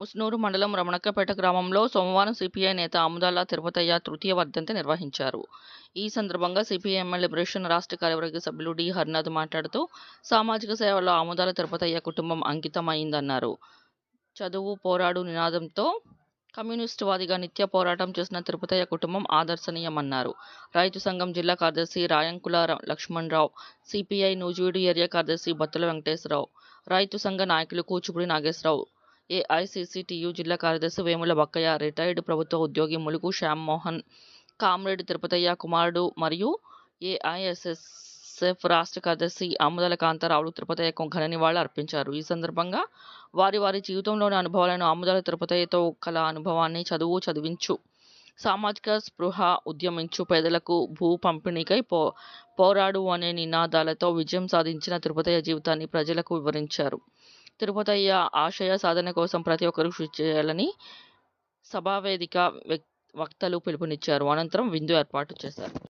ముస్నూరు మండలం రమణక్కపేట గ్రామంలో సోమవారం సిపిఐ నేత ఆముదాల తిరుపతయ్య తృతీయ వర్ధంతి నిర్వహించారు. ఈ సందర్భంగా సిపిఐ ఎమ్మెల్యే లిబరేషన్ రాష్ట్ర కార్యవర్గ సభ్యులు డి. హరినాథ్ మాట్లాడుతూ సామాజిక సేవలో ఆముదాల తిరుపతయ్య కుటుంబం అంకితమైందన్నారు. చదువు పోరాడు నినాదంతో కమ్యూనిస్టువాదిగా నిత్య పోరాటం చేసిన తిరుపతయ్య కుటుంబం ఆదర్శనీయమన్నారు. రైతు సంఘం జిల్లా కార్యదర్శి రాయంకుల లక్ష్మణరావు, సిపిఐ నూజివీడు ఏరియా కార్యదర్శి బత్తుల వెంకటేశ్వరరావు, రైతు సంఘ నాయకులు కూచిపూడి నాగేశ్వరరావు, ఏఐసిసిటియు జిల్లా కార్యదర్శి వేముల బక్కయ్య, రిటైర్డ్ ప్రభుత్వ ఉద్యోగి ములుగు శ్యామ్మోహన్, కామ్రేడ్ తిరుపతయ్య కుమారుడు మరియు ఏఐఎస్ఎస్ఎఫ్ రాష్ట్ర కార్యదర్శి ఆముదల కాంతారావులు తిరుపతయ్యకు ఘన నివాళులు అర్పించారు. ఈ సందర్భంగా వారి వారి జీవితంలోని అనుభవాలను ఆముదల తిరుపతయ్యతో కల అనుభవాన్ని చదువు చదివించు, సామాజిక స్పృహ ఉద్యమించు, పేదలకు భూ పంపిణీకై పో పోరాడు అనే నినాదాలతో విజయం సాధించిన తిరుపతయ్య జీవితాన్ని ప్రజలకు వివరించారు. తిరుపతయ్య ఆశయ సాధన కోసం ప్రతి ఒక్కరూ కృషి చేయాలని సభావేదిక వక్తలు పిలుపునిచ్చారు. అనంతరం విందు ఏర్పాటు చేశారు.